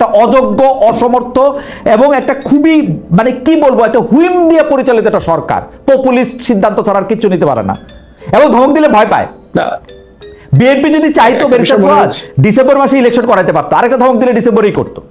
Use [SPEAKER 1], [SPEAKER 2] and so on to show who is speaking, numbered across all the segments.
[SPEAKER 1] একটা অযোগ্য অসমর্থ এবং একটা খুবই মানে কি বলব একটা হুইম দিয়ে পরিচালিত একটা সরকার। পপুলিস্ট সিদ্ধান্ত ছাড়ার কিছু নিতে পারে না। এবং ধমক দিলে ভয় পায়। বিএনপি যদি চাইতো। ডিসেম্বর মাসে ইলেকশন করাতে পারতো। আরেকটা ধমক দিলে ডিসেম্বরেই করতো।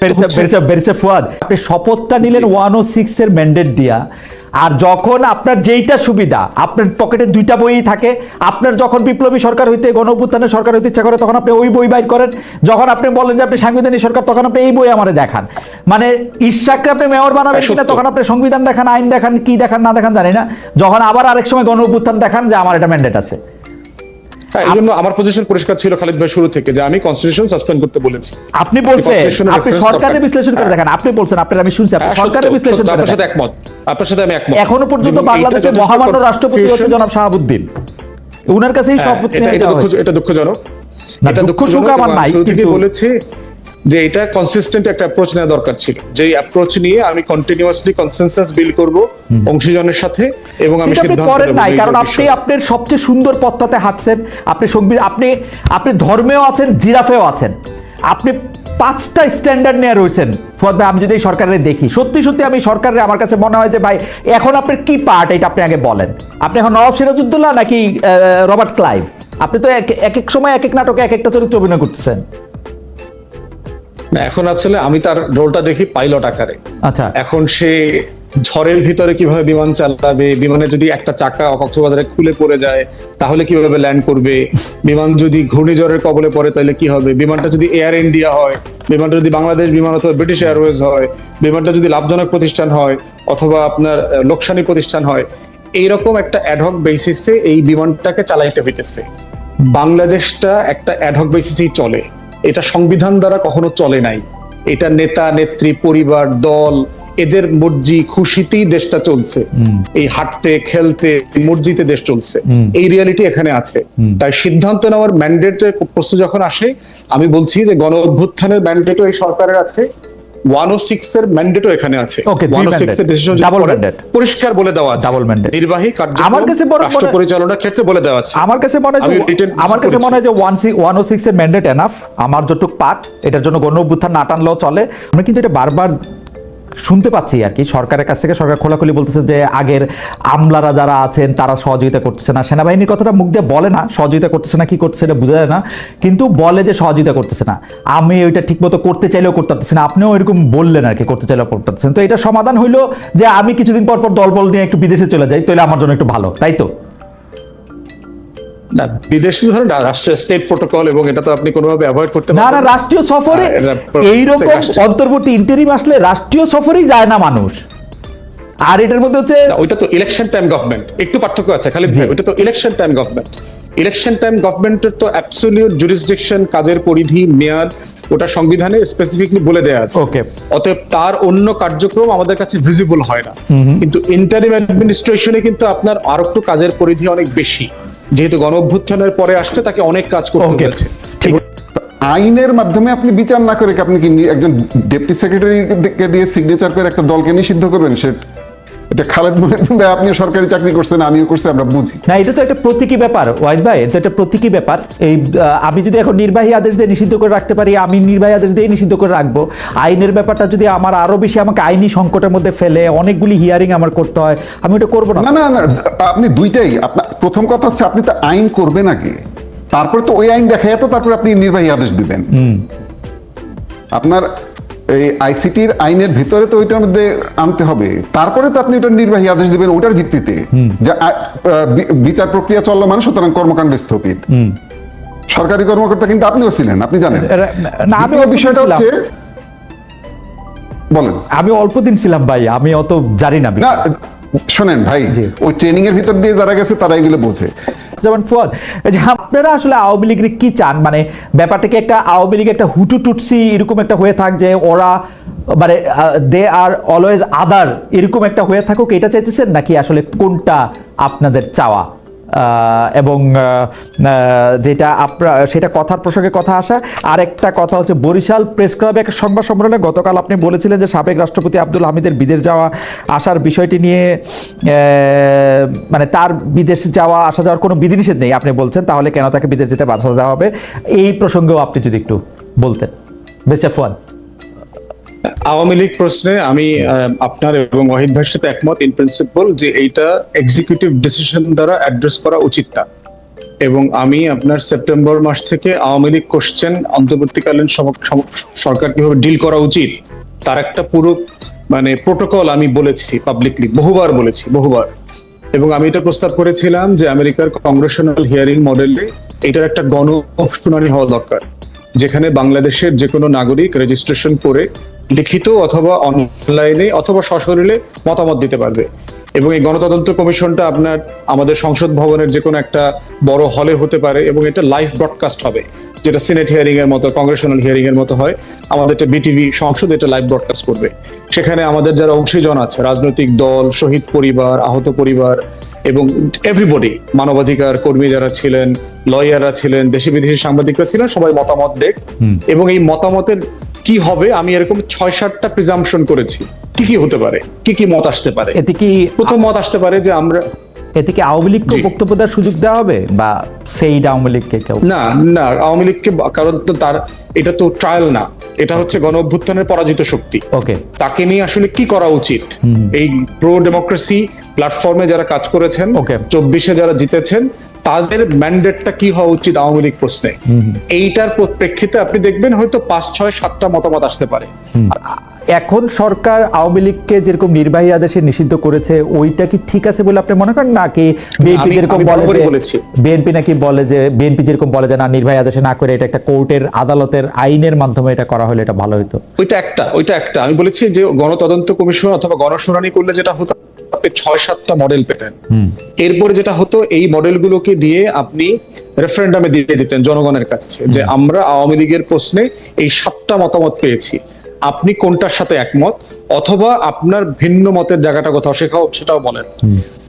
[SPEAKER 1] বেরিসা- বেরিসা- বেরিসা ফুয়াদ আপনি শপথটা নিলেন ওয়ান ও সিক্স এর ম্যান্ডেট দিয়া। আর যখন আপনার যেইটা সুবিধা আপনার পকেটে দুইটা বই থাকে আপনার যখন বিপ্লবী সরকার হইতে গণ সরকার হইতে ইচ্ছা করে তখন আপনি ওই বই বাইর করেন। যখন আপনি বলেন যে আপনি সাংবিধানিক সরকার তখন আপনি এই বই আমারে দেখান। মানে ইশাককে আপনি মেয়র বানাবেন কিনা তখন আপনি সংবিধান দেখান আইন দেখান কি দেখান না দেখান জানি না। যখন আবার আরেক সময় গণ দেখান যে আমার এটা ম্যান্ডেট আছে।
[SPEAKER 2] হ্যাঁ, এই জন্য আমার পজিশন পরিষ্কার ছিল খালিদ ভাই শুরু থেকে যে আমি কনস্টিটিউশন সাসপেন্ড করতে বলেছি।
[SPEAKER 1] আপনি বলছেন আপনি সরকারের বিশ্লেষণ করে
[SPEAKER 2] হ্যাঁ।
[SPEAKER 1] দেখেন আপনি বলছেন আপনার আমি শুনছি আপনি
[SPEAKER 2] হ্যাঁ,
[SPEAKER 1] সরকারের বিশ্লেষণ করে
[SPEAKER 2] আপনার সাথে একমত আপনার সাথে আমি একমত।
[SPEAKER 1] এখনও পর্যন্ত বাংলাদেশের মহামান্য রাষ্ট্রপতি হচ্ছে জনাব শাহাবুদ্দিন। উনার কাছেই সব
[SPEAKER 2] এটা দুঃখজনক। এটা
[SPEAKER 1] দুঃখ
[SPEAKER 2] দুঃখজনক
[SPEAKER 1] আমার নাই, কিন্তু-
[SPEAKER 2] বলেছি যে এটা কনসিস্টেন্ট একটা অ্যাপ্রোচ নেওয়া দরকার ছিল। যে অ্যাপ্রোচ নিয়ে আমি কন্টিনিউয়াসলি কনসেনসাস বিল্ড করব অংশীজনের সাথে এবং আমি সিদ্ধান্ত
[SPEAKER 1] করেন নাই কারণ আপনি আপনার সবচেয়ে সুন্দর পথটাতে হাঁটছেন আপনি সংবিধান আপনি আপনি ধর্মেও আছেন জিরাফেও আছেন। আপনি পাঁচটা স্ট্যান্ডার্ড নিয়ে রয়েছেন। ফুয়াদ ভাই আমি যদি এই সরকারের দেখি সত্যি সত্যি আমি সরকারের আমার কাছে মনে হয় যে ভাই এখন আপনার কি পার্ট এটা আপনি আগে বলেন। আপনি এখন নবাব সিরাজউদ্দৌলা নাকি রবার্ট ক্লাইভ? আপনি তো এক এক সময় এক এক নাটকে এক একটা চরিত্র অভিনয় করতেছেন।
[SPEAKER 2] এখন আসলে আমি তার রোলটা দেখি পাইলট আকারে।
[SPEAKER 1] আচ্ছা।
[SPEAKER 2] এখন সে ঝড়ের ভিতরে কীভাবে বিমান চালাবে বিমানে যদি একটা চাকা কক্সবাজারে খুলে পড়ে যায় তাহলে কীভাবে ল্যান্ড করবে? বিমান যদি ঘূর্ণিঝড়ের কবলে পড়ে তাহলে কি হবে? বিমানটা যদি এয়ার ইন্ডিয়া হয় বিমানটা যদি বাংলাদেশ বিমান অথবা ব্রিটিশ এয়ারওয়েজ হয় বিমানটা যদি লাভজনক প্রতিষ্ঠান হয় অথবা আপনার লোকসানি প্রতিষ্ঠান হয় এইরকম একটা অ্যাডহক বেসিসে এই বিমানটাকে চালাইতে হইতেছে। বাংলাদেশটা একটা অ্যাডহক বেসিসেই চলে। এটা সংবিধান দ্বারা কখনো চলে নাই। এটা নেতা নেত্রী পরিবার দল এদের মর্জি খুশিতেই দেশটা চলছে। এই হাঁটতে খেলতে মর্জিতে দেশ চলছে। এই রিয়ালিটি এখানে আছে। তাই সিদ্ধান্ত নেওয়ার ম্যান্ডেটের প্রশ্ন যখন আসে আমি বলছি যে গণ অভ্যুত্থানের ম্যান্ডেটও এই সরকারের আছে। ওয়ান ও সিক্স এর ম্যান্ডেটও এখানে আছে। এর ডিসিশন পরিষ্কার বলে দেওয়া আছে।
[SPEAKER 1] Mandate।
[SPEAKER 2] নির্বাহী কার্যক্রম
[SPEAKER 1] আমার কাছে
[SPEAKER 2] রাষ্ট্র পরিচালনার ক্ষেত্রে বলে দেওয়া আছে।
[SPEAKER 1] আমার কাছে মনে হয় আমার কাছে মনে হয় যে এর ম্যান্ডেট এনাফ আমার যতটুক পাঠ এটার জন্য গণ অভ্যুত্থান না টানলেও চলে। আমরা কিন্তু এটা বারবার শুনতে পাচ্ছি আর কি। সরকারের কাছ থেকে সরকার খোলাখুলি বলতেছে যে আগের আমলারা যারা আছেন, তারা সহযোগিতা করতেছে না। সেনাবাহিনীর কথাটা মুখ দিয়ে বলে না, সহযোগিতা করতেছে না, কি করতেছে এটা বোঝা যায় না। কিন্তু বলে যে সহযোগিতা করতেছে না। আমি ওইটা ঠিকমতো করতে চাইলেও করতে পারতেছি না। আপনিও এরকম বললেন আর কি, করতে চাইলেও করতে পারতেছেন তো এটা সমাধান হইল যে আমি কিছুদিন পর পর দলবল নিয়ে একটু বিদেশে চলে যাই তাহলে আমার জন্য একটু ভালো, তাই তো?
[SPEAKER 2] না বিদেশি রাষ্ট্রের স্টেট প্রোটোকল এবং এটা তো আপনি কোনোভাবে অ্যাভয়েড করতে
[SPEAKER 1] না না রাষ্ট্রীয় সফরে
[SPEAKER 2] হ্যাঁ,
[SPEAKER 1] এইরকম অন্তর্বর্তী ইন্টারিম আসলে রাষ্ট্রীয় সফরেই যায় না মানুষ। আর এটার মধ্যে হচ্ছে
[SPEAKER 2] ওইটা তো ইলেকশন টাইম গভর্নমেন্ট একটু পার্থক্য আছে
[SPEAKER 1] জি।
[SPEAKER 2] ওইটা তো election time government election time গভর্নমেন্টের তো অ্যাবসলিউট জুরিসডিকশন কাজের পরিধি মেয়াদ ওটা সংবিধানে স্পেসিফিকলি বলে দেওয়া আছে।
[SPEAKER 1] Okay.
[SPEAKER 2] অতএব তার অন্য কার্যক্রম আমাদের কাছে ভিজিবল হয় না। কিন্তু ইন্টারিম অ্যাডমিনিস্ট্রেশনে কিন্তু আপনার আর একটু কাজের পরিধি অনেক বেশি। যেহেতু গণ অভ্যুত্থানের পরে আসছে তাকে অনেক কাজ করতে
[SPEAKER 1] গেছে
[SPEAKER 2] হয়েছে।
[SPEAKER 1] ঠিক।
[SPEAKER 3] আইনের মাধ্যমে আপনি বিচার না করে আপনি কি একজন ডেপুটি সেক্রেটারিকে দিয়ে সিগনেচার করে একটা দলকে নিষিদ্ধ করবেন? সে এটা খালেদ মহিউদ্দিন ভাই আপনিও সরকারি চাকরি করছেন আমিও করছি আমরা বুঝি।
[SPEAKER 1] না এটা তো একটা প্রতীকী ব্যাপার ওয়াইজ ভাই এটা একটা প্রতীকী ব্যাপার। এই আমি যদি এখন নির্বাহী আদেশ দিয়ে নিষিদ্ধ করে রাখতে পারি আমি নির্বাহী আদেশ দিয়ে নিষিদ্ধ করে রাখব। আইনের ব্যাপারটা যদি আমার আরও বেশি আমাকে আইনি সংকটের মধ্যে ফেলে অনেকগুলি হিয়ারিং আমার করতে হয় আমি ওটা করব না।
[SPEAKER 3] না না আপনি দুইটাই আপনার প্রথম কথা হচ্ছে আপনি তো আইন করবেন আগে তারপরে তো ওই আইন দেখায় তো তারপরে আপনি নির্বাহী আদেশ দিবেন। আপনার এই আইসিটির আইনের ভিতরে তো ওইটার মধ্যে আনতে হবে। তারপরে তো আপনি ওটার নির্বাহী আদেশ দিবেন ওটার ভিত্তিতে। যে বিচার প্রক্রিয়া চলমান সুতরাং কর্মকাণ্ড স্থগিত। সরকারি কর্মকর্তা কিন্তু আপনিও ছিলেন আপনি জানেন।
[SPEAKER 1] না, আমি
[SPEAKER 3] বিষয়টা হচ্ছে বলেন।
[SPEAKER 1] আমি অল্প দিন ছিলাম ভাই আমি অত জানি না।
[SPEAKER 3] না শোনেন ভাই ওই ট্রেনিং এর ভিতর দিয়ে যারা গেছে তারা এগুলো বোঝে।
[SPEAKER 1] যেমন ফুয়াদ যে আপনারা আসলে আওয়ামী লীগের কি চান? মানে ব্যাপারটাকে একটা আওয়ামী লীগ একটা হুটু টুটসি এরকম একটা হয়ে থাক যে ওরা মানে দে আর অলওয়েজ আদার এরকম একটা হয়ে থাকুক, এটা চাইতেছেন? নাকি আসলে কোনটা আপনাদের চাওয়া? এবং যেটা আপনার সেটা কথার প্রসঙ্গে কথা আসা। আরেকটা কথা হচ্ছে, বরিশাল প্রেস ক্লাবে এক সংবাদ সম্মেলনে গতকাল আপনি বলেছিলেন যে সাবেক রাষ্ট্রপতি আব্দুল হামিদের বিদেশ যাওয়া, আসার বিষয়টি নিয়ে মানে তার বিদেশ যাওয়া, আসা যাওয়ার কোনো বিধিনিষেধ নেই। আপনি বলছেন, তাহলে কেন তাকে বিদেশ যেতে বাধা দেওয়া হবে? এই প্রসঙ্গেও আপনি যদি একটু বলতেন। মিস্টার ফুয়াদ।
[SPEAKER 2] আওয়ামী লীগ প্রশ্নে আমি আপনার এবং ওয়াহিদ ভাইয়ের সাথে একমত ইন প্রিন্সিপাল যে এইটা এক্সিকিউটিভ ডিসিশন দ্বারা অ্যাড্রেস করা উচিত না। এবং আমি আপনার সেপ্টেম্বর মাস থেকে আওয়ামী লীগ কোশ্চেন অন্তর্বর্তীকালীন সরকার কীভাবে ডিল করা উচিত তার একটা পুরো মানে প্রোটোকল আমি বলেছি পাবলিকলি বহুবার বলেছি বহুবার। এবং আমি এটা প্রস্তাব করেছিলাম যে আমেরিকার কংগ্রেশনাল হিয়ারিং মডেলে এটার একটা গণ শুনানি হওয়া দরকার যেখানে বাংলাদেশের যে কোনো নাগরিক রেজিস্ট্রেশন করে লিখিত অথবা অনলাইনে অথবা সশরীরে মতামত দিতে পারবে। এবং এই গণতদন্ত কমিশনটা আপনার আমাদের সংসদ ভবনের যে কোনো একটা বড় হলে হতে পারে এবং এটা লাইভ ব্রডকাস্ট হবে যেটা সিনেট হিয়ারিং এর মতো কংগ্রেশনাল হিয়ারিং এর মতো হয়। আমাদের একটা বিটিভি সংসদ এটা লাইভ ব্রডকাস্ট করবে। সেখানে আমাদের যারা অংশীজন আছে রাজনৈতিক দল শহীদ পরিবার আহত পরিবার এবং এভরিবডি মানবাধিকার কর্মী যারা ছিলেন লয়াররা ছিলেন দেশি বিদেশি সাংবাদিকরা ছিলেন সবাই মতামত দেখ। এবং এই মতামতের কি হবে? আমি এরকম ছয় সাতটা প্রিজাম্পশন করেছি। কি কি হতে পারে? কি কি মত আসতে পারে?
[SPEAKER 1] এতে কি
[SPEAKER 2] প্রথম মত আসতে পারে যে আমরা
[SPEAKER 1] এতে কি আওয়ামী লীগকে বক্তব্য দেওয়ার সুযোগ দেওয়া হবে? বা সেই আওয়ামী লীগকে কেউ
[SPEAKER 2] না না আওয়ামী লীগকে কারণ তো তার এটা তো ট্রায়াল না। এটা হচ্ছে গণ অভ্যুত্থানের পরাজিত শক্তি।
[SPEAKER 1] ওকে
[SPEAKER 2] তাকে নিয়ে আসলে কি করা উচিত? এই প্রো ডেমোক্রেসি প্ল্যাটফর্মে যারা কাজ করেছেন. চব্বিশে যারা জিতেছেন তাদের ম্যান্ডেটটা কি হওয়া উচিত আওয়ামী লীগ প্রশ্নে? এইটার প্রেক্ষিতে আপনি দেখবেন হয়তো পাঁচ ছয় সাতটা মতামত আসতে পারে।
[SPEAKER 1] এখন সরকার আওয়ামী লীগকে যেরকম নির্বাহী আদেশে নিষিদ্ধ করেছে ওইটা কি ঠিক আছে বলে আপনি মনে করেন? নাকি বিএনপি যেরকম বলে। বিএনপি নাকি বলে যে বিএনপি যেরকম বলে যে না নির্বাহী আদেশে না করে এটা একটা কোর্টের আদালতের আইনের মাধ্যমে এটা করা হলে এটা ভালো হতো
[SPEAKER 2] ওইটা একটা ওইটা একটা। আমি বলেছি যে গণতদন্ত কমিশন অথবা গণশুনানি করলে যেটা হতো ছয় সাতটা মডেল পেতেন। এরপরে যেটা হতো এই মডেলগুলোকে দিয়ে আপনি রেফারেন্ডামে দিয়ে দিতেন জনগণের কাছে যে আমরা আওয়ামী লীগের প্রশ্নে এই সাতটা মতামত পেয়েছি। আপনি কোনটার সাথে একমত? অথবা আপনার ভিন্ন মতের জায়গাটা কোথাও শেখাও সেটাও বলেন।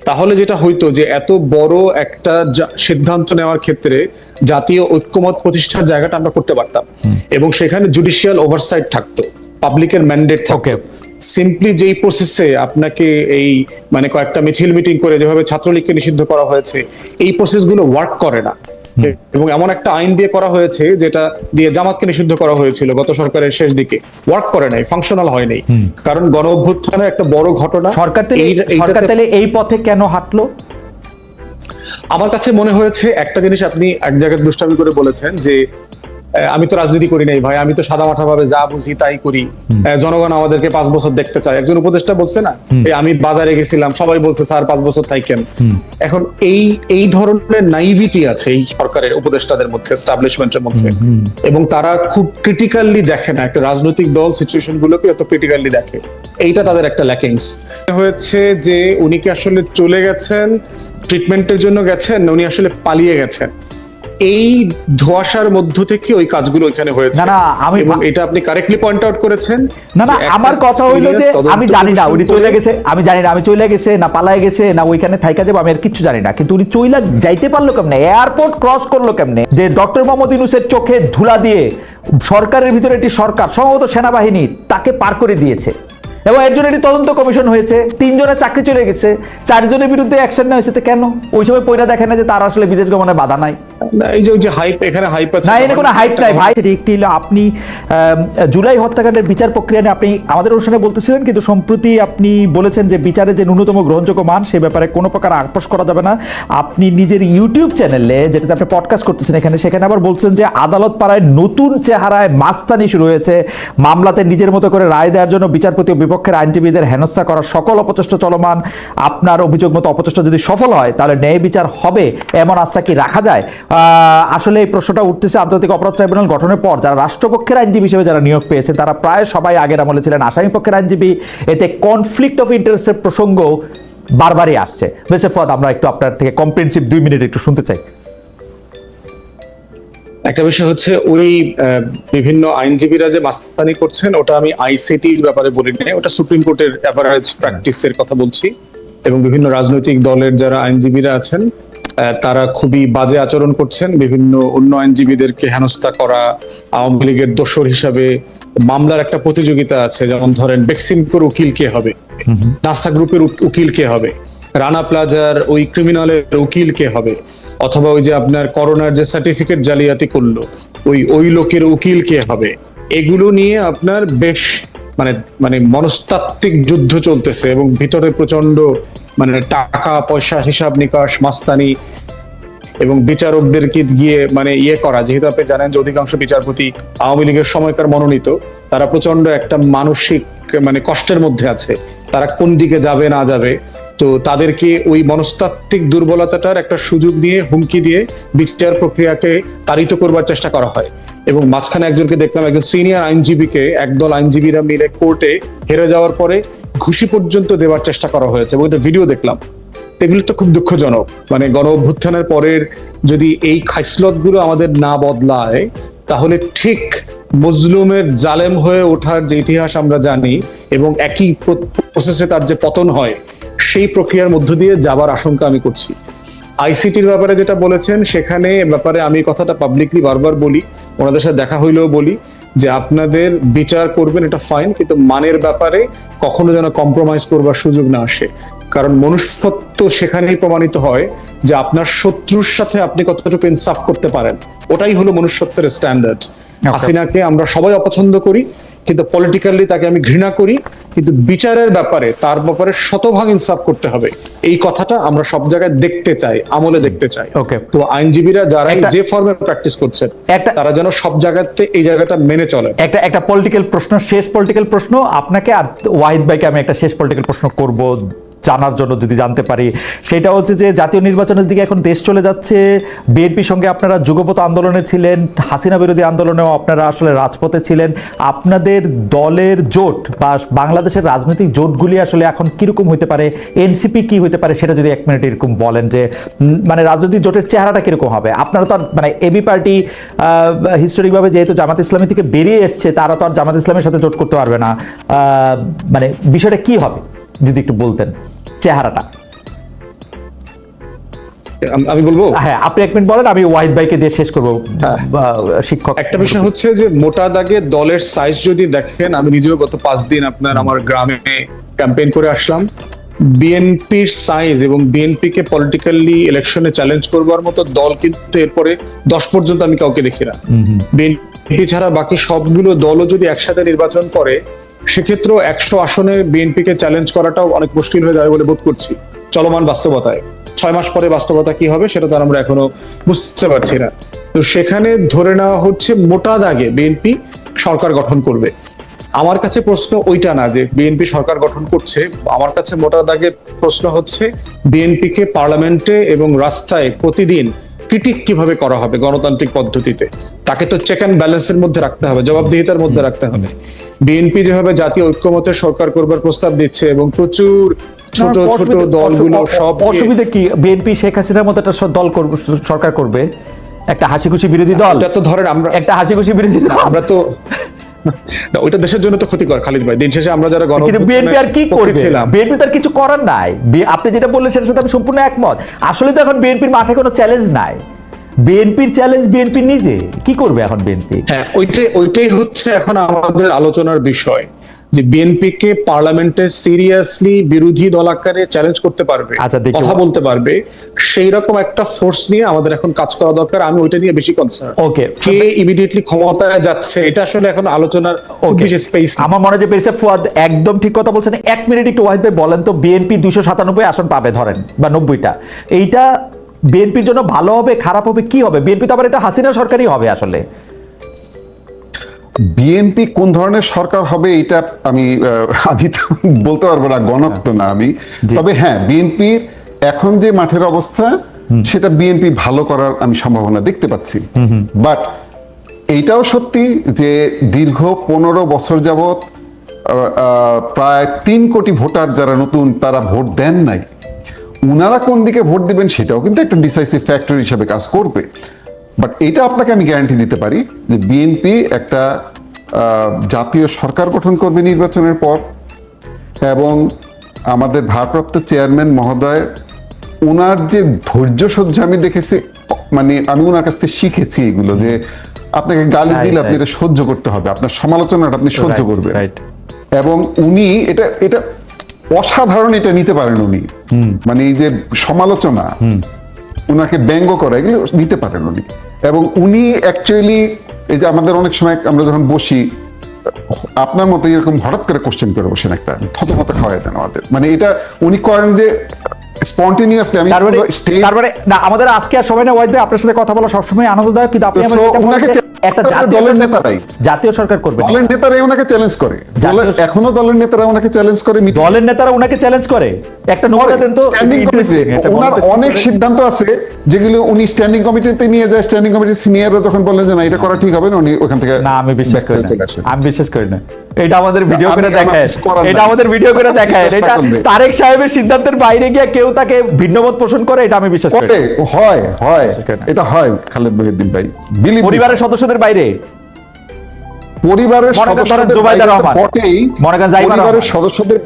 [SPEAKER 2] তাহলে যেটা হইতো যে এত বড় একটা সিদ্ধান্ত নেওয়ার ক্ষেত্রে জাতীয় ঐক্যমত প্রতিষ্ঠার জায়গাটা আমরা করতে পারতাম। এবং সেখানে জুডিশিয়াল ওভারসাইট থাকতো পাবলিকের ম্যান্ডেট থাকতো। সিম্পলি যেই প্রসেসে আপনাকে এই মানে কয়েকটা মিছিল মিটিং করে যেভাবে ছাত্রলীগকে নিষিদ্ধ করা হয়েছে এই প্রসেসগুলো ওয়ার্ক করে না। এবং এমন একটা আইন দিয়ে করা হয়েছে যেটা দিয়ে জামাতকে নিষিদ্ধ করা হয়েছিল গত সরকারের শেষ দিকে। ওয়ার্ক করে নাই ফাংশনাল হয় নাই। কারণ গণ অভ্যুত্থানের একটা বড় ঘটনা
[SPEAKER 1] সরকার
[SPEAKER 2] এই-
[SPEAKER 1] সরকার তাহলে এই পথে কেন হাঁটলো?
[SPEAKER 2] আমার কাছে মনে হয়েছে একটা জিনিস আপনি এক জায়গায় দুষ্টামি করে বলেছেন যে আমি তো রাজনীতি করি নাই ভাই আমি তো সাদা মাঠা ভাবে যা বুঝি তাই করি। জনগণ আমাদেরকে পাঁচ বছর দেখতে চায়। একজন উপদেষ্টা বলছে না আমি বাজারে গেছিলাম সবাই বলছে স্যার পাঁচ বছর থাকেন এখন এই এই ধরনের নাইভিটি আছে এই সরকারের উপদেষ্টাদের মধ্যে এস্টাবলিশমেন্টের মধ্যে। এবং তারা খুব ক্রিটিক্যালি দেখে না। একটা রাজনৈতিক দল সিচুয়েশন গুলোকে এত ক্রিটিক্যালি দেখে। এইটা তাদের একটা ল্যাকিংস হয়েছে যে উনি কি আসলে চলে গেছেন ট্রিটমেন্টের জন্য গেছেন উনি আসলে পালিয়ে গেছেন? এই ধোয়াশার মধ্য থেকে ওই কাজগুলো ওইখানে হয়েছে।
[SPEAKER 1] না, না, আমি-
[SPEAKER 2] এটা আপনি কারেক্টলি পয়েন্ট আউট করেছেন
[SPEAKER 1] না না আমার কথা হইল যে আমি জানি না উনি চলে গেছে আমি জানি না আমি চলে গেছে না পালায় গেছে না ওইখানে থাইকা যাব আমি আর কিচ্ছু জানি না। কিন্তু উনি চইলা যাইতে পারল কেমনে? এয়ারপোর্ট ক্রস করল কেমনে? যে ডক্টর মোহাম্মদ ইউনুসের চোখে ধুলা দিয়ে সরকারের ভিতরে একটি সরকার সম্ভবত সেনাবাহিনী তাকে পার করে দিয়েছে। এবং এর জন্য একটি তদন্ত কমিশন হয়েছে তিনজনের চাকরি চলে গেছে চারজনের বিরুদ্ধে অ্যাকশন নেওয়া হয়েছে তো কেন? ওই সময় পয়লা দেখে না যে তার আসলে বিদেশ গমনে বাধা নাই।
[SPEAKER 2] এই যে ওই যে হাইপ এখানে হাইপ আছে
[SPEAKER 1] না এনে কোনো হাইপ নাই ভাই। একটি আপনি জুলাই হত্যাকাণ্ডের বিচার প্রক্রিয়া নিয়ে আপনি আমাদের অনুষ্ঠানে বলতেছিলেন কিন্তু সম্প্রতি আপনি বলেছেন যে বিচারে যে ন্যূনতম গ্রহণযোগ্য মান সে ব্যাপারে কোনো প্রকার আপোষ করা যাবে না। আপনি নিজের ইউটিউব চ্যানেলে যেটাতে আপনি পডকাস্ট করতেছেন এখানে সেখানে আবার বলছেন যে আদালত পাড়ায় নতুন চেহারায় মাস্তানি শুরু হয়েছে। মামলাতে নিজের মতো করে রায় দেওয়ার জন্য বিচারপতি ও বিপক্ষের আইনজীবীদের হেনস্থা করার সকল অপচেষ্টা চলমান। আপনার অভিযোগ মতো অপচেষ্টা যদি সফল হয় তাহলে ন্যায় বিচার হবে এমন আস্থা কি রাখা যায়? আসলে এই প্রশ্নটা উঠতেছে আন্তর্জাতিক অপরাধ ট্রাইব্যুনাল গঠনের পর। যারা রাষ্ট্রপক্ষের আইনজীবী হিসেবে যারা নিয়োগ পেয়েছেন তারা প্রায় সবাই আগের আমলে ছিলেন আসামি পক্ষের আইনজীবী। এতে কনফ্লিক্ট অফ ইন্টারেস্টের প্রসঙ্গ বারবারই আসছে। বেশি ফদ আমরা একটু আপনার থেকে কম্প্রেন্সিভ দুই মিনিট একটু শুনতে চাই।
[SPEAKER 2] একটা বিষয় হচ্ছে, ওই বিভিন্ন আইনজীবীরা যে মাস্তানি করছেন, ওটা আমি আইসিটির ব্যাপারে বলি নাই, ওটা সুপ্রিম কোর্টের অ্যাভারেজ প্র্যাকটিসের কথা বলছি। এবং বিভিন্ন রাজনৈতিক দলের যারা আইনজীবীরা আছেন তারা খুবই বাজে আচরণ করছেন। বিভিন্ন অন্য আইনজীবীদেরকে হেনস্থা করা, আওয়ামী লীগের দোসর হিসাবে মামলার একটা প্রতিযোগিতা আছে, যেমন ধরেন বেক্সিমকোর উকিল কে হবে, নাসা গ্রুপের উকিল কে হবে, রানা প্লাজার ওই ক্রিমিনালের উকিল কে হবে, অথবা ওই যে আপনার করোনার যে সার্টিফিকেট জালিয়াতি করল, ওই ওই লোকের উকিল কে হবে। এগুলো নিয়ে আপনার বেশ মানে মানে মনস্তাত্ত্বিক যুদ্ধ চলতেছে এবং ভিতরে প্রচণ্ড মানে টাকা, পয়সা, হিসাব নিকাশ, মাস্তানি এবং বিচারকদেরকে গিয়ে মানে ইয়ে করা? যেহেতু আপনি জানেন যে অধিকাংশ বিচারপতি আওয়ামী লীগের সময়কার মনোনীত, তারা প্রচণ্ড একটা মানসিক মানে কষ্টের মধ্যে আছে। তারা কোন দিকে যাবে, না যাবে? তো তাদেরকে ওই মনস্তাত্ত্বিক দুর্বলতাটার একটা সুযোগ নিয়ে হুমকি দিয়ে বিচার প্রক্রিয়াকে তাড়িত করবার চেষ্টা করা হয়। এবং মাঝখানে একজনকে দেখলাম, একজন সিনিয়র আইনজীবীকে, একদল আইনজীবীরা মিলে কোর্টে হেরে যাওয়ার পরে ঘুষি পর্যন্ত দেওয়ার চেষ্টা করা হয়েছে এবং এটা ভিডিও দেখলাম। এগুলো তো খুব দুঃখজনক। মানে গণ অভ্যুত্থানের পরের যদি এই খাইসলতগুলো আমাদের না বদলায়, তাহলে ঠিক মজলুমের জালেম হয়ে ওঠার যে ইতিহাস আমরা জানি এবং একই প্রসেসে তার যে পতন হয়, সেই প্রক্রিয়ার মধ্য দিয়ে যাবার আশঙ্কা আমি করছি। আইসিটির ব্যাপারে যেটা বলেছেন, সেখানে ব্যাপারে আমি কথাটা পাবলিকলি বারবার বলি, ওনাদের সাথে দেখা হইলেও বলি যে আপনাদের বিচার করবেন, এটা ফাইন কিন্তু মানের ব্যাপারে কখনো যেন কম্প্রোমাইজ করবার সুযোগ না আসে। কারণ মনুষ্যত্ব সেখানেই প্রমাণিত হয় যে আপনার শত্রুর সাথে আপনি কতটুকু ইনসাফ করতে পারেন। ওটাই হলো মনুষ্যত্বের স্ট্যান্ডার্ড হাসিনাকে আমরা সবাই অপছন্দ করি কিন্তু পলিটিক্যালি তাকে আমি ঘৃণা করি কিন্তু বিচারের ব্যাপারে তার ব্যাপারে শতভাগ ইনসাফ করতে হবে। এই কথাটা আমরা সব জায়গায় দেখতে চাই আমলে দেখতে চাই।
[SPEAKER 1] ওকে
[SPEAKER 2] তো আইনজীবীরা যারা যে ফর্মে প্র্যাকটিস করছেন
[SPEAKER 1] একটা-
[SPEAKER 2] তারা যেন সব জায়গাতে এই জায়গাটা মেনে চলে।
[SPEAKER 1] একটা একটা পলিটিক্যাল প্রশ্ন শেষ পলিটিক্যাল প্রশ্ন আপনাকে আর ওয়াহিদ ভাইকে আমি একটা শেষ পলিটিক্যাল প্রশ্ন করব। জানার জন্য যদি জানতে পারি। সেটা হচ্ছে যে, জাতীয় নির্বাচনের দিকে এখন দেশ চলে যাচ্ছে। বিএনপির সঙ্গে আপনারা যুগপথ আন্দোলনে ছিলেন, হাসিনা বিরোধী আন্দোলনেও আপনারা আসলে রাজপথে ছিলেন। আপনাদের দলের জোট বা বাংলাদেশের রাজনৈতিক জোটগুলি আসলে এখন কীরকম হতে পারে? এনসিপি কি হতে পারে? সেটা যদি এক মিনিট এরকম বলেন যে মানে রাজনৈতিক জোটের চেহারাটা কীরকম হবে? আপনারা তো আর মানে এবি পার্টি হিস্টোরিকভাবে যেহেতু জামাত ইসলামী থেকে বেরিয়ে এসছে, তারা তো আর জামাত ইসলামের সাথে জোট করতে পারবে না। মানে বিষয়টা কি হবে? যদি একটু বলতেন। চেহারাটা।
[SPEAKER 2] আমি বলব?
[SPEAKER 1] হ্যাঁ আপনি এক মিনিট বলেন আমি ওয়াহিদ ভাইকে দিয়ে শেষ করব
[SPEAKER 2] হ্যাঁ।
[SPEAKER 1] শিক্ষক।
[SPEAKER 2] একটা বিষয় হচ্ছে যে মোটা দাগে দলের সাইজ যদি দেখেন আমি নিজেও গত পাঁচ দিন আপনার আমার গ্রামে ক্যাম্পেইন করে আসলাম। বিএনপির সাইজ এবং বিএনপি কে পলিটিক্যালি ইলেকশনে চ্যালেঞ্জ করবার মতো দল কিন্তু এরপরে দশ পর্যন্ত আমি কাউকে দেখি না। বিএনপি ছাড়া বাকি সবগুলো দলও যদি একসাথে নির্বাচন করে সেক্ষেত্রেও একশো আসনে বিএনপি কে চ্যালেঞ্জ করাটাও অনেক মুশকিল হয়ে যাবে বলে বোধ করছি। চলমান বাস্তবতায়। ছয় মাস পরে বাস্তবতা কি হবে সেটা তো আমরা এখনও বুঝতে পারছি না। তো সেখানে ধরে নেওয়া হচ্ছে মোটা দাগে বিএনপি সরকার গঠন করবে। আমার কাছে প্রশ্ন ওইটা না যে বিএনপি সরকার গঠন করছে। আমার কাছে মোটা দাগে প্রশ্ন হচ্ছে বিএনপি কে পার্লামেন্টে এবং রাস্তায় প্রতিদিন ক্রিটিক কীভাবে করা হবে গণতান্ত্রিক পদ্ধতিতে? তাকে তো চেক অ্যান্ড ব্যালেন্সের মধ্যে রাখতে হবে, জবাবদিহিতার মধ্যে রাখতে হবে। বিএনপি যেভাবে জাতীয় ঐক্যমতের সরকার করবার প্রস্তাব দিচ্ছে এবং প্রচুর ছোট ছোট দলগুলো সব
[SPEAKER 1] অসুবিধা কি? বিএনপি শেখ হাসিনার মতো একটা দল করবে সরকার করবে? একটা হাসি খুশি বিরোধী দল?
[SPEAKER 2] এটা তো ধরেন আমরা
[SPEAKER 1] একটা হাসি খুশি বিরোধী দল?
[SPEAKER 2] আমরা তো না, ওইটা দেশের জন্য তো ক্ষতিকর খালিদ ভাই। দিন শেষে আমরা যারা গণ
[SPEAKER 1] কিন্তু বিএনপি আর কি করবে?
[SPEAKER 2] ছিলাম।
[SPEAKER 1] বিএনপি তার কিছু করার নাই। আপনি যেটা বললেন সেটার সাথে আমি সম্পূর্ণ একমত। আসলে তো এখন বিএনপির মাঠে কোনো চ্যালেঞ্জ নাই। বিএনপির চ্যালেঞ্জ বিএনপি নিজে? কি করবে এখন বিএনপি?
[SPEAKER 2] হ্যাঁ ওইটাই ওইটাই হচ্ছে এখন আমাদের আলোচনার বিষয় যে বিএনপি কে পার্লামেন্টে সিরিয়াসলি বিরোধী দল আকারে চ্যালেঞ্জ করতে পারবে
[SPEAKER 1] আচ্ছা,
[SPEAKER 2] কথা বলতে পারবে সেই রকম একটা ফোর্স নিয়ে আমাদের এখন কাজ করা দরকার আমি ওইটা নিয়ে বেশি কনসার্ন
[SPEAKER 1] Okay.
[SPEAKER 2] কে ইমিডিয়েটলি ক্ষমতায় যাচ্ছে এটা আসলে এখন আলোচনার বেশি স্পেস
[SPEAKER 1] আমার মনে হয় পেরিসা ফুয়াদ একদম ঠিক কথা বলছেন। এক মিনিট একটু ওয়াহিদ ভাই বলেন তো বিএনপি দুশো সাতানব্বই আসন পাবে ধরেন বা নব্বইটা। এইটা বিএনপির জন্য ভালো হবে খারাপ হবে কি হবে? বিএনপি তো আবার এটা হাসিনা সরকারই হবে আসলে।
[SPEAKER 3] বিএনপি কোন ধরনের সরকার হবে এটা আমি আমি তো বলতে পারব না গণক তো না আমি। তবে হ্যাঁ বিএনপির এখন যে মাঠের অবস্থা সেটা বিএনপি ভালো করার আমি সম্ভাবনা দেখতে পাচ্ছি। বাট এইটাও সত্যি যে দীর্ঘ পনেরো বছর আহ, প্রায় তিন কোটি ভোটার যারা নতুন তারা ভোট দেন নাই। উনারা কোন দিকে ভোট দিবেন সেটাও কিন্তু একটা ডিসাইসিভ ফ্যাক্টর হিসেবে কাজ করবে। বাট এটা আপনাকে আমি গ্যারান্টি দিতে পারি যে বিএনপি একটা জাতীয় সরকার গঠন করবে নির্বাচনের পর এবং আমাদের ভারপ্রাপ্ত চেয়ারম্যান মহোদয় ওনার যে ধৈর্য সহ্য আমি দেখেছি মানে আমি ওনার কাছ থেকে শিখেছি এগুলো যে আপনাকে গালি দিলে আপনি এটা সহ্য করতে হবে আপনার সমালোচনাটা আপনি সহ্য করবেন. এবং উনি এটা এটা অসাধারণ এটা নিতে পারেন উনি। মানে এই যে সমালোচনা উনাকে ব্যঙ্গ করা এগুলো নিতে পারেন উনি। এবং উনি অ্যাকচুয়ালি এই যে আমাদের অনেক সময় আমরা যখন বসি আপনার মতো এরকম হঠাৎ করে কোশ্চেন করে বসেন একটা থতমত খাওয়াই দেন আমাদের মানে এটা উনি করেন যে স্পন্টেনিয়াসলি আমি স্টেজ
[SPEAKER 1] তারপরে না আমাদের আজকে আর সময় না ওয়াইদ ভাই আপনার সাথে কথা বলা সবসময় আনন্দদায়ক কিন্তু আপনি আমাকে
[SPEAKER 3] so
[SPEAKER 1] যেটা
[SPEAKER 3] ওনাকে
[SPEAKER 1] বলেছেন,
[SPEAKER 3] চেষ্টা
[SPEAKER 1] একটা
[SPEAKER 3] দলের নেতারাই।
[SPEAKER 1] জাতীয় সরকার করবে
[SPEAKER 3] দলের নেতারা ওনাকে চ্যালেঞ্জ করে। এখনও দলের নেতারা ওনাকে চ্যালেঞ্জ করে
[SPEAKER 1] দলের নেতারা ওনাকে চ্যালেঞ্জ করে। একটা নমুনা দেন তো
[SPEAKER 3] স্ট্যান্ডিং কমিটি
[SPEAKER 1] interesting, একটা
[SPEAKER 3] ওনার অনেক সিদ্ধান্ত আছে যেগুলো উনি স্ট্যান্ডিং কমিটিতে নিয়ে যায় স্ট্যান্ডিং কমিটির সিনিয়ররা যখন বললেন যে না এটা করা ঠিক হবে না উনি ওখান থেকে
[SPEAKER 1] না আমি বিশ্বাস করি
[SPEAKER 3] করে
[SPEAKER 1] না। আমি বিশ্বাস করি না। এটা আমাদের ভিডিও করে দেখায়। এটা আমাদের ভিডিও করে দেখায়। এটা তারেক সাহেবের সিদ্ধান্তের বাইরে গিয়ে কেউ তাকে ভিন্নমত পোষণ করে এটা আমি বিশ্বাস করি
[SPEAKER 3] হয় হয়। এটা হয় খালেদ মহিউদ্দিন ভাই।
[SPEAKER 1] পরিবারের সদস্যদের বাইরে।
[SPEAKER 3] পরিবারের সদস্যদের। বটেই। পরিবারের সদস্যদের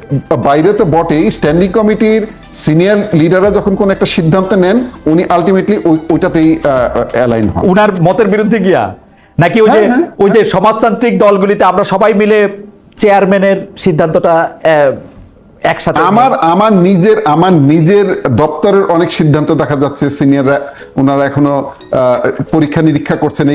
[SPEAKER 3] বাইরে তো বটেই। স্ট্যান্ডিং কমিটির সিনিয়র লিডাররা যখন কোন একটা সিদ্ধান্ত নেন উনি আলটিমেটলি ওইটাতেই অ্যালাইন হন।
[SPEAKER 1] উনার মতের বিরুদ্ধে গিয়া? নাকি ওই যে
[SPEAKER 3] হ্যাঁ, হ্যাঁ,
[SPEAKER 1] ওই যে সমাজতান্ত্রিক দলগুলিতে আমরা সবাই মিলে চেয়ারম্যানের সিদ্ধান্তটা একসাথে
[SPEAKER 3] আমার আমার নিজের আমার নিজের দপ্তরের অনেক সিদ্ধান্ত দেখা যাচ্ছে সিনিয়ররা ওনারা এখনও পরীক্ষা নিরীক্ষা করছেন